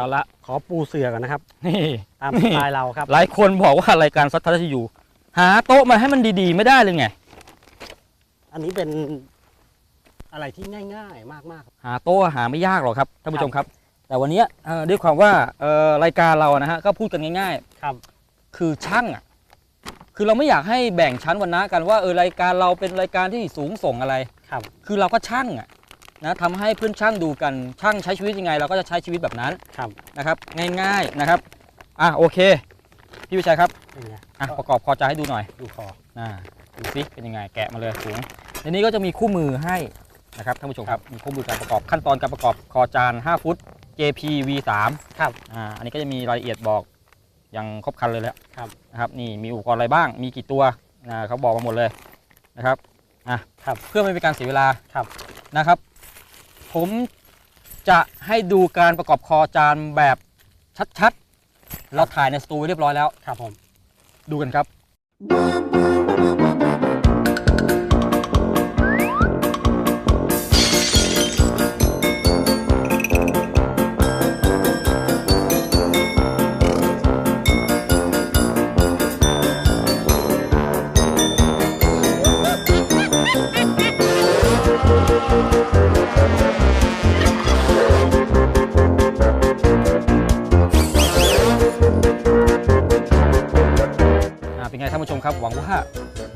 เอาละขอปูเสือกันนะครับ นี่ตามสไตล์เราครับ หลายคนบอกว่ารายการซัดทัศอยู่ หาโต๊ะมาให้มันดีๆ ไม่ได้เลยไง อันนี้เป็นอะไรที่ง่ายๆ มากๆครับหาโต๊ะหาไม่ยากหรอกครับท่านผู้ชมครับ แต่วันเนี้ยเอ่อด้วยความว่าเอ่อรายการเรานะฮะก็พูดกันง่ายครับๆคือช่างอะคือเราไม่อยากให้แบ่งชั้นวรรณะกันว่าเออรายการเราเป็นรายการที่สูงส่งอะไรครับ คือเราก็ช่างอะ นะทำให้เพื่อนช่างดูกันช่างใช้ชีวิตยังไง เราก็จะใช้ชีวิตแบบนั้นครับ นะครับ ง่ายๆนะครับอะโอเคพี่วิชัยครับเป็นไงอะประกอบคอจาให้ดูหน่อยดูคออ่าดูซิเป็นยังไงแกะมาเลยถุงในนี้ก็จะมีคู่มือให้นะครับท่านผู้ชมครับมีคู่มือการประกอบขั้นตอนการประกอบคอจาน 5 ฟุต JP V3 ครับอ่าอันนี้ก็จะมีรายละเอียดบอกอย่างครบครันเลยแหล้วครับ นะครับนี่มีอุปกรณ์อะไรบ้างมีกี่ตัวอ่าเขาบอกมาหมดเลยนะครับอะครับ เพื่อไม่เป็นการเสียเวลาครับ นะครับ ผมจะให้ดูการประกอบคอจานแบบชัดๆ เราถ่ายในสตูไว้เรียบร้อยแล้ว ครับผม ดูกันครับ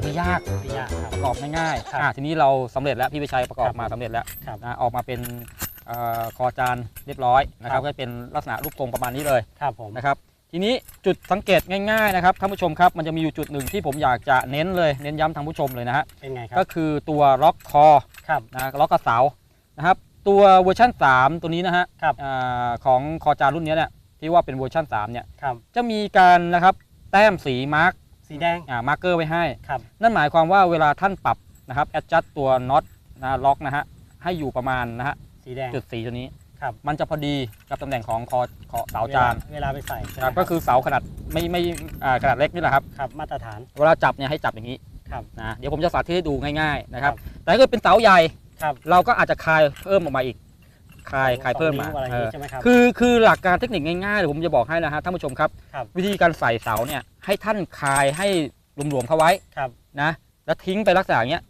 ไม่ยากไม่ยากครับ ประกอบง่ายครับๆอ่าทีนี้เราสำเร็จแล้วพี่วิชัยประกอบครับมาสำเร็จแล้วครับนะออกมาเป็นเอ่อคอจานเรียบร้อยนะครับครับก็เป็นลักษณะรูปทรงประมาณนี้เลยครับผม นะครับทีนี้จุดสังเกตง่ายๆนะครับท่านผู้ชมครับมันจะมีอยู่จุดหนึ่งที่ผมอยากจะเน้นเลยเน้นย้ำทางผู้ชมเลยนะฮะเป็นไงครัก็บ คือตัวล็อกคอ ครับ นะล็อกกระเสานะครับตัวเวอร์ชัน3 ตัวนี้นะฮะครับ อ่าของคอจานรุ่นเนี้ยเนี่ยที่ว่าเป็นเวอร์ชัน3เนี่ยครับ จะมีการนะครับแต้มสีมาร์ก สีแดง อ่ามาร์กเกอร์ไว้ให้ ครับ นั่นหมายความว่าเวลาท่านปรับนะครับแอดจัดตัวน็อตนะล็อกนะฮะให้อยู่ประมาณนะฮะสีแดง จุดสีตัวนี้ ครับ มันจะพอดีกับตำแหน่งของคอคอเสาจานเวลาไปใส่ใช่ไหมครับก็คือเสาขนาดไม่ไม่อ่าขนาดเล็กนี่แหละครับ ครับ มาตรฐาน เวลาจับเนี่ยให้จับอย่างนี้ครับ นะเดี๋ยวผมจะสาธิตให้ดูง่ายๆนะครับครับแต่ถ้าเกิดเป็นเสาใหญ่ ครับ เราก็อาจจะคลายเพิ่มออกมาอีก คลายคลายเพิ่มมาสองนิ้วอะไรอย่างเองี้อใช่ไหมครับ คือคือหลักการเทคนิคง่ายๆเดี๋ยวผมจะบอกให้นะฮะท่านผู้ชมครับ ครับวิธีการใส่เสาเนี่ยให้ท่านคลายให้หลวมๆเข้าไว้ครับ นะแล้วทิ้งไปลักษณะอย่างเงี้ย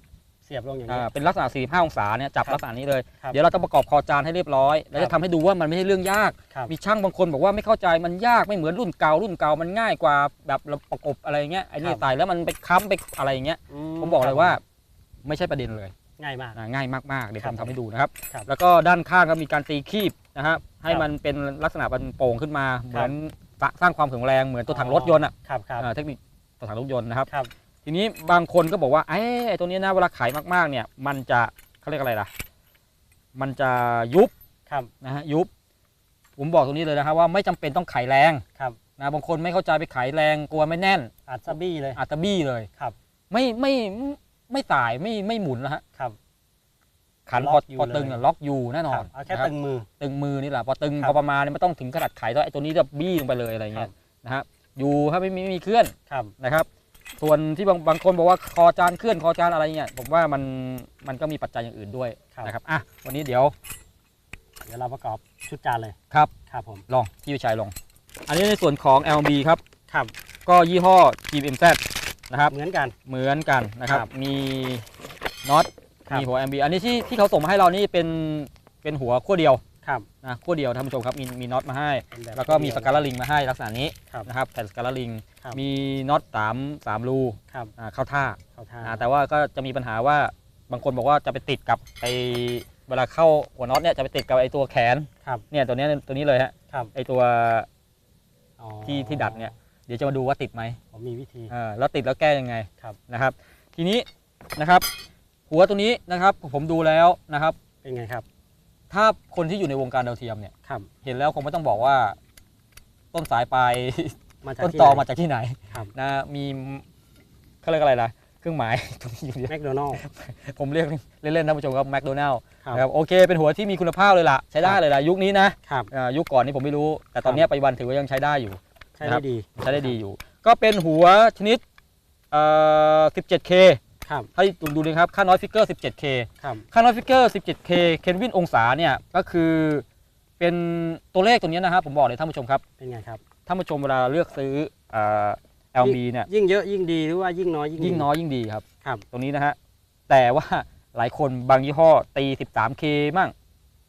เสียบลงอย่างอ่านี้เป็นลักษณะ 45 องศาเนี่ยจับครับลักษณะนี้เลย ครับเดี๋ยวเราจะประกอบคอจานให้เรียบร้อย แล้วครัจะบทำให้ดูว่ามันไม่ใช่เรื่องยาก ครับมีช่างบางคนบอกว่าไม่เข้าใจมันยากไม่เหมือนรุ่นเก่ารุ่นเก่ามันง่ายกว่าแบบเราประกบอะไรเงี้ยไอ้นี่ครับ ใส่แล้วมันไปค้ำไปอะไรอย่างเงี้ยผมบอกเลยว่าไม่ใช่ประเด็นเลย ง่ายมาก อ่าง่ายมากๆเดี๋ยวครัผบมทำให้ดูนะครับ ครับแล้วก็ด้านข้างก็มีการตีคีบนะครับให้ครับมันเป็นลักษณะมันโป่งขึ้นมา เหมือนสร้างความแข็งแรงเหมือนตัวถังรถยนต์อะครับครับอ่าเทคนิคตัวถังรถยนต์นะครับ ครับ ทีนี้บางคนก็บอกว่าไอ้ไอ้ตัวนี้นะเวลาขายมากๆเนี่ยมันจะเขาเรียกอะไรล่ะ มันจะยุบครับนะฮะยุบ ผมบอกตรงนี้เลยนะครับว่าไม่จำเป็นต้องขายแรงครับ นะบางคนไม่เข้าใจไปขายแรงกลัวไม่แน่น อัดซะบี้เลย อาจจะบี้เลยครับ ไม่ไม่ ไม่สายไม่ไม่หมุนแล้วฮะครับ ขันล็พออกอยู่พอตึงเลยอะล็อกอยู่แน่นอครันบเอาแค่นะครับตึงมือ ตึงมือนี่แหละพอตึงครับพอประมาณเนี่ยไม่ต้องถึงขนาดไขตัวไอ้ตัวนี้จะบี้ลงไปเลยอะไรเงี้ยนะครับอยู่ถ้าไม่มีไม่มีเคลื่อนครับ นะครับ ส่วนที่บางบางคนบอกว่าคอจานเคลื่อนคอจานอะไรเงี้ยผมว่ามันมันก็มีปัจจัยอย่างอื่นด้วยครับ นะครับอะวันนี้เดี๋ยวเดี๋ยวเราประกอบชุดจานเลยครับครับผมลองพี่วิชัยลอง อันนี้ในส่วนของ LB ครับ ครับก็ยี่ห้อ GMZ นะครับ เหมือนกัน เหมือนกันนะครับ ครับมีน็อต ครับ มีหัว MB อันนี้ที่ที่เขาส่งมาให้เรานี่เป็นเป็นหัวขั้วเดียวครับนะขั้วเดียวท่านผู้ชมครับ มีมีน็อตมาให้ เป็นบบแล้วก็มีสกาลาลิงมาให้ลักษณะนี้ครับนะครับแผ่นสกาลาลิง ครับ มีน็อตสามสามรูครับอ่าเข้าท่าเข้าท่าอ่าแต่ว่าก็จะมีปัญหาว่าบางคนบอกว่าจะไปติดกับไอเวลาเข้าหัวน็อตเนี่ยจะไปติดกับไอตัวแขนครับเนี่ยตัวเนี้ยตัวนี้เลยฮะครับไอตัว อ๋อที่ที่ดัดเนี่ย เดี๋ยวจะมาดูว่าติดไหมผมมีวิธีอ่าแล้วติดแล้วแก้ยังไงครับ นะครับ ทีนี้นะครับ หัวตัวนี้นะครับผมดูแล้วนะครับ เป็นไงครับ ถ้าคนที่อยู่ในวงการดาวเทียมเนี่ย ครับ เห็นแล้วคงไม่ต้องบอกว่า ต้นสายปลาย มาจากต้นที่ตอไหนมาจากที่ไหนครับนะมีเขาเรียกอะไรล่ะ เครื่องหมาย ตรงนี้อยู่เนี่ยแมคโดนัลล์ผมเรียกเล่นๆท่านผู้ชมครับแมคโดนัลล์ครับนะครับ โอเค เป็นหัวที่มีคุณภาพเลยล่ะ ใช้ได้ครับเลยล่ะ ยุคนี้นะครับ อ่ายุคก่อนนี่ผมไม่รู้ แต่ตอนครับเนี้ยปัจจุบันถือว่ายังใช้ได้อยู่ ใช้ครัได้บดี ใช้ได้ดีอยู่ ก็เป็นหัวชนิดเอ่อ 17K ครับให้ดูดูเลยครับ ค่าน้อยฟิกเกอร์ 17K ครับค่าน้อยฟิกเกอร์ 17K เคนวินองศาเนี่ยก็คือเเป็นตัวเลขตัวนี้นะครับผมบอกเลยท่านผู้ชมครับ เป็นไงครับ ท่านผู้ชมเวลาเลือกซื้อเอ่อ LB เนี่ยยิ่งเยอะยิ่งดีหรือว่ายิ่งน้อยยิ่งดียิ่งน้อยยิ่งดีครับครับตรงนี้นะฮะแต่ว่าหลายคนบางยี่ห้อตี 13K บ้าง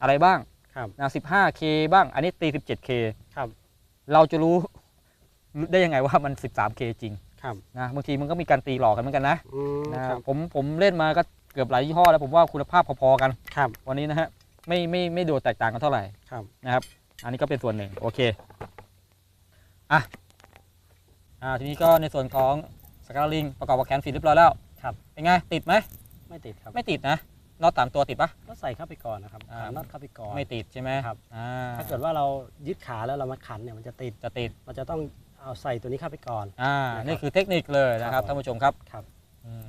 อะไรบ้างครับนะ 15K บ้าง อันนี้ตี 17K ครับ เราจะรู้ ได้ยังไงว่ามัน 13K จริงครับ นะบางทีมันก็มีการตีหลอกกันเหมือนกันนะอืมนะ ครับผมผมเล่นมาก็เกือบหลายยี่ห้อแล้วผมว่าคุณภาพพอๆกัน ครับวันนี้นะฮะไม่ไม่ไม่โดดแตกต่างกันเท่าไหร่ครับ นะครับ อันนี้ก็เป็นส่วนหนึ่งโอเคอะอ่าทีนี้ก็ในส่วนของสกาลิงประกอบกับแคนฟีดเรียบร้อยแล้วครับ เป็นไงติดไหมไม่ติดครับไม่ติดนะน็อตสามตัวติดปะ ก็ใส่เข้าไปก่อนนะครับอ่า ขันน็อตเข้าไปก่อน ไม่ติดใช่ไหมครับ อ่าถ้าเกิดว่าเรายึดขาแล้วเรามาขันเนี่ยมันจะติดจะติดมันจะต้อง เอาใส่ตัวนี้เข้าไปก่อน อ่านะครับนี่คือเทคนิคเลยนะครับครับท่านผู้ชมครับครับอืม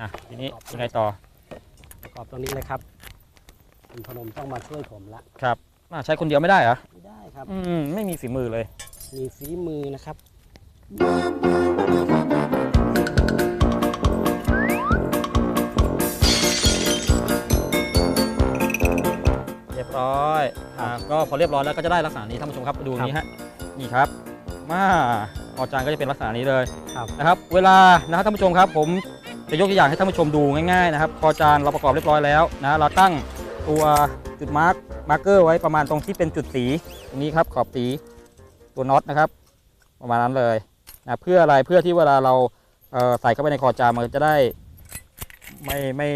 อะทีนี้ยังไงต่อประกอบตรงนี้เลยครับคุณพนมต้องมาช่วยผมละครับอ่าใช้คนเดียวไม่ได้เหรอไม่ได้ครับ อืมไม่มีฝีมือเลย มีฝีมือนะครับเรียบร้อยอ่าก็พอเรียบร้อยแล้วก็จะได้ลักษณะนี้ท่านผู้ชมครับดูตรงนี้ฮะ นี่ครับ มาพอจานก็จะเป็นลักษณะนี้เลยครับ นะครับ เวลานะครับท่านผู้ชมครับ ผมจะยกตัวอย่างให้ท่านผู้ชมดูง่ายๆนะครับพอจานเราประกอบเรียบร้อยแล้วนะเราตั้งตัวจุดมาร์กมาร์เกอร์ไว้ประมาณตรงที่เป็นจุดสีตรงนี้ครับขอบสีตัวน็อตนะครับ ประมาณนั้นเลยนะเพื่ออะไรเพื่อที่เวลาเราเอ่อใส่เข้าไปในคอจานมันจะได้ไม่ไม่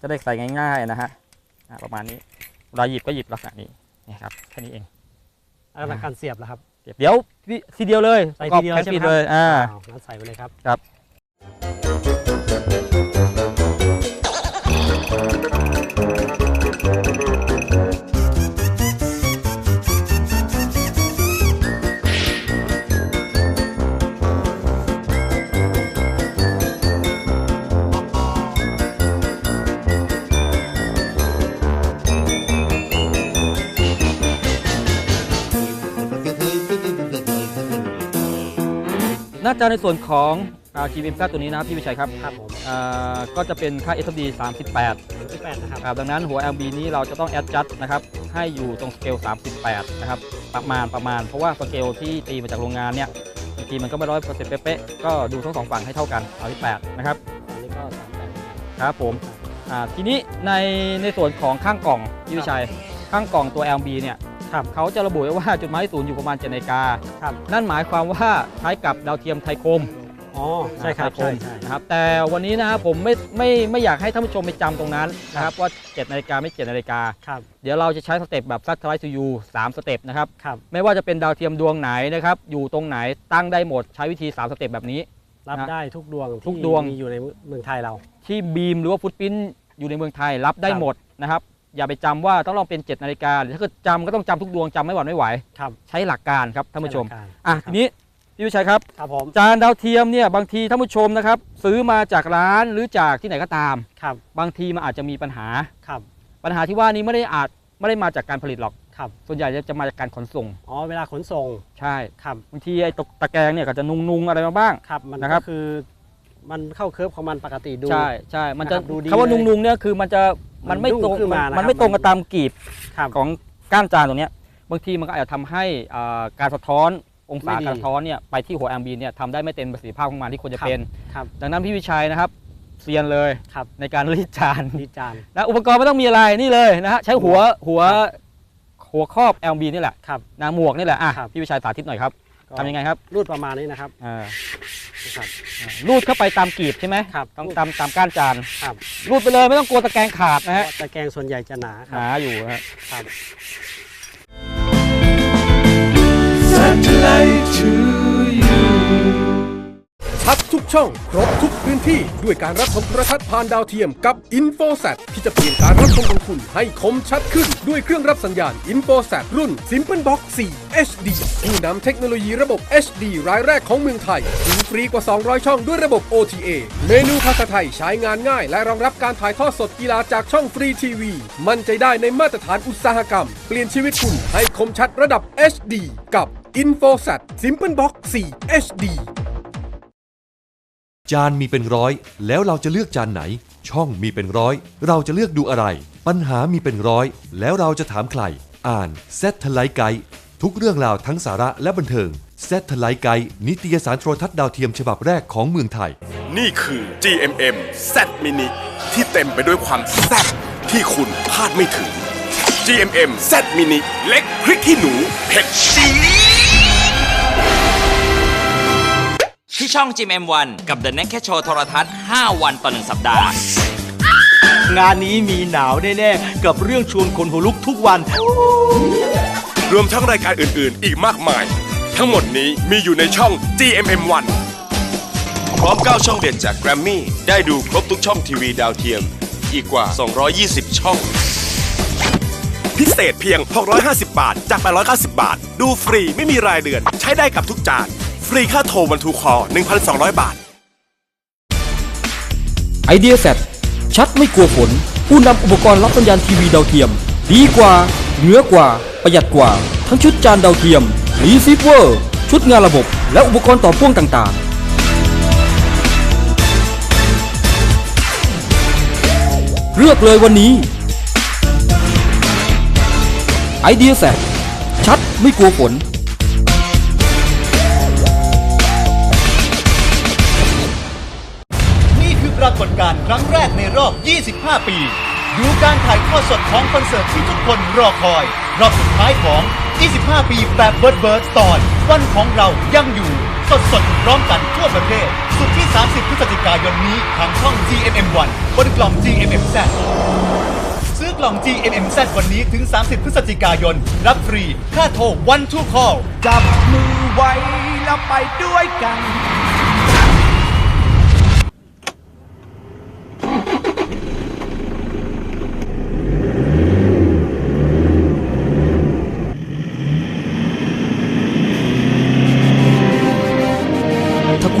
จะได้ใส่ง่ายๆนะฮะอะประมาณนี้เวลาหยิบก็หยิบลักษณะนี้นี่ครับแค่นี้เอง แล้วหลักการเสียบแล้วครับ เดี๋ยวพี่ทีเดียวเลยใส่ประกอบทีเดียวแผ่นใช่ไหมปิดครับเลยอ่าอ้าวงั้นใส่ไปเลยครับครับ น้าจอในส่วนของอ่า GM 9ตัวนี้นะครับพี่วิชัยครับครับผมอ่าก็จะเป็นค่า SFD 38ที่แปดนะครับ ครับดังนั้นหัว LB นี้เราจะต้อง adjust นะครับให้อยู่ตรงสเกล 38 นะครับประมาณประมาณ เพราะว่าสเกลที่ตีมาจากโรงงานเนี่ยบางทีมันก็ไม่ร้อยเปอร์เซ็นต์เป๊ะๆก็ดูทั้งสองฝั่งให้เท่ากันเอาที่8นะครับอันนี้ก็สามแปดครับผมอ่าทีนี้ในในส่วนของข้างกล่องพี่วิชัยข้างกล่องตัว LB เนี่ย ครับเขาจะระบุไว้ว่าจุดหมายศูนย์อยู่ประมาณ7นาฬิกาครับนั่นหมายความว่าใช้กับดาวเทียมไทยคมอ๋อใช่ครับไทยคใช่มใช่นะครับแต่วันนี้นะครับผมไม่ไม่ไม่อยากให้ท่านผู้ชมไปจำตรงนั้นนะครับว่า7นาฬิกาไม่7นาฬิกาครับเดี๋ยวเราจะใช้สเต็ปแบบซั t ไ l ทูยูสามสเต็ปนะครับครับไม่ว่าจะเป็นดาวเทียมดวงไหนนะครับอยู่ตรงไหนตั้งได้หมดใช้วิธี 3 สเต็ปแบบนี้ รับนะได้ทุกดวงทุกดวงมีอยู่ในเมืองไทยเรา ที่บีมหรือว่าฟุตปรินอยู่ในเมืองไทยรับได้ครับหมดนะครับ อย่าไปจำว่าต้องลองเป็น7นาฬิกาหรือถ้าเกิดจำก็ต้องจำทุกดวงจำไม่หวั่นไม่ไหว ครับใช้หลักการครับท่านผู้ชมใหลักกรอะทีนี้พี่วิชัยครับ ครับผม จานดาวเทียมเนี่ยบางทีท่านผู้ชมนะครับ ซื้อมาจากร้านหรือจากที่ไหนก็ตาม ครับ บางทีมันอาจจะมีปัญหา ครับ ปัญหาที่ว่านี้ไม่ได้อาจไม่ได้มาจากการผลิตหรอก ครับ ส่วนใหญ่จะมาจากการขนส่ง อ๋อเวลาขนส่ง ใช่ ครับ บางทีไอ้ตกตะแกรงเนี่ยก็จะนุงๆอะไรมาบ้าง ครับ มันนะครับก็คือ มันเข้าเคิร์ฟของมันปกติดู ใช่ใช่มันจะนะครับดูดีคำว่าเลยนุงๆเนี่ยคือมันจะมันไม่ตรงมันยุ่งขึ้นมานะครับมันไม่ตรงกับตามกีบครับของก้านจานตรงเนี้ยบางทีมันก็อาจจะทำให้อ่าการสะท้อนองศาไม่ดี การสะท้อนเนี่ยไปที่หัวแอมบีเนี่ยทำได้ไม่เต็มประสิทธิภาพของมันที่ควรจะครับเป็น ครับ ดังนั้นพี่วิชัยนะครับเซียนเลยครับ ในการรีดจาน ดีจาน นะอุปกรณ์ไม่ต้องมีอะไรนี่เลยนะฮะใช้หัวหัวครับหัวครอบ LB นี่แหละครับ นะหมวกนี่แหละอะครับ พี่วิชัยสาธิตหน่อยครับ ก็ทำยังไงครับรูดประมาณนี้นะครับอ่านะครับ รูดเข้าไปตามกีบใช่ไหมครับต้องตามตามก้านจานครับรูดไปเลยไม่ต้องกลัวตะแกรงขาดนะฮะตะแกรงส่วนใหญ่จะหนาคหรับนาอยู่นะฮะ ครับ Satellite to you ชัดทุกช่อง ครบทุกพื้นที่ด้วยการรับชมโทรทัศน์ผ่านดาวเทียมกับ i n f o s a t ที่จะเปลี่ยนการรับชมของคุณให้คมชัดขึ้น ด้วยเครื่องรับสัญญาณ i n f o s a t รุ่น Simple Box 4 HD ผู้นำเทคโนโลยีระบบ HD รายแรกของเมืองไทยดูฟรีกว่า 200 ช่องด้วยระบบ OTA เมนูภาษาไทยใช้งานง่าย และรองรับการถ่ายทอดสดกีฬาจากช่องฟรีทีวีมั่นใจได้ในมาตรฐานอุตสาหกรรม เปลี่ยนชีวิตคุณให้คมชัดระดับ HD กับ i n f o s a t Simple Box 4 HD จานมีเป็นร้อย แล้วเราจะเลือกจานไหน ช่องมีเป็นร้อย เราจะเลือกดูอะไร ปัญหามีเป็นร้อย แล้วเราจะถามใคร อ่านเซตทไลไกด์ทุกเรื่องราวทั้งสาระและบันเทิงเซตทไลไกด์นิตยสารโทรทัศน์ดาวเทียมฉบับแรกของเมืองไทย นี่คือ GMM Z Mini ที่เต็มไปด้วยความแซ่บที่คุณคาดไม่ถึง GMM Z Mini เล็กพริกขี้หนูเผ็ดจี๊ด ที่ช่อง GMM1 กับ The Naked Show โทรทัศน์ 5 วันต่อ 1 สัปดาห์ งานนี้มีหนาวแน่ๆ กับเรื่องชวนคนหัวลุกทุกวัน รวมทั้งรายการอื่นๆ อีกมากมาย ทั้งหมดนี้มีอยู่ในช่อง GMM1 พร้อม 9 ช่องเด่นจากแกรมมี่ได้ดูครบทุกช่องทีวีดาวเทียม อีกกว่า 220 ช่อง พิเศษเพียง 650 บาท จาก 890 บาท ดูฟรีไม่มีรายเดือน ใช้ได้กับทุกจาน ฟรีค่าโทรวันทูคอ1,200 บาท ไอเดียเซตชัดไม่กลัวฝน ผู้นำอุปกรณ์รับสัญญาณทีวีดาวเทียม ดีกว่า เหนือกว่า ประหยัดกว่า ทั้งชุดจานดาวเทียมรีซิเวอร์ ชุดงานระบบ และอุปกรณ์ต่อพ่วงต่างๆ เลือกเลยวันนี้ ไอเดียเซตชัดไม่กลัวฝนากฏการณ์ครั้งแรกในรอบ 25 ปี ดูการถ่ายทอดสดของคอนเสิร์ตที่ทุกคนรอคอย รอบสุดท้ายของ 25 ปีแบบเบิร์ดเบิร์ดตอน วันของเรายังอยู่ สดสดๆพร้อมกันทั่วประเทศ สุดที่ 30 พฤศจิกายนนี้ทางช่อง GMM1 บนกล่อง GMMZ ซื้อกล่อง GMMZ วันนี้ถึง 30 พฤศจิกายน รับฟรี ค่าโทร One to Call จับมือไว้แล้วไปด้วยกัน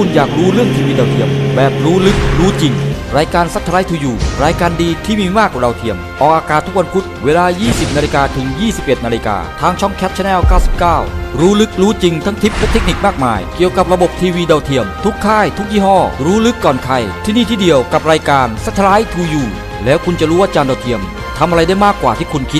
คุณอยากรู้เรื่องทีวีดาวเทียม แบบรู้ลึกรู้จริง รายการซั t ไ l ทูยูรายการดีที่มีมากกว่าดาวเทียม ออกอากาศทุกวันพุธเวลา 20 นาฬิกาถึง 21 นาฬิกาทางช่องแคปชแนล 99 รู้ลึกรู้จริงทั้งทิปและเทคนิคมากมาย เกี่ยวกับระบบทีวีดาวเทียม ทุกค่ายทุกยี่ห้อ รู้ลึกก่อนใคร ที่นี่ที่เดียวกับรายการซั t ไ l ทูยูแล้วคุณจะรู้ว่าจานดาวเทียมทำอะไรได้มากกว่าที่คุณคิด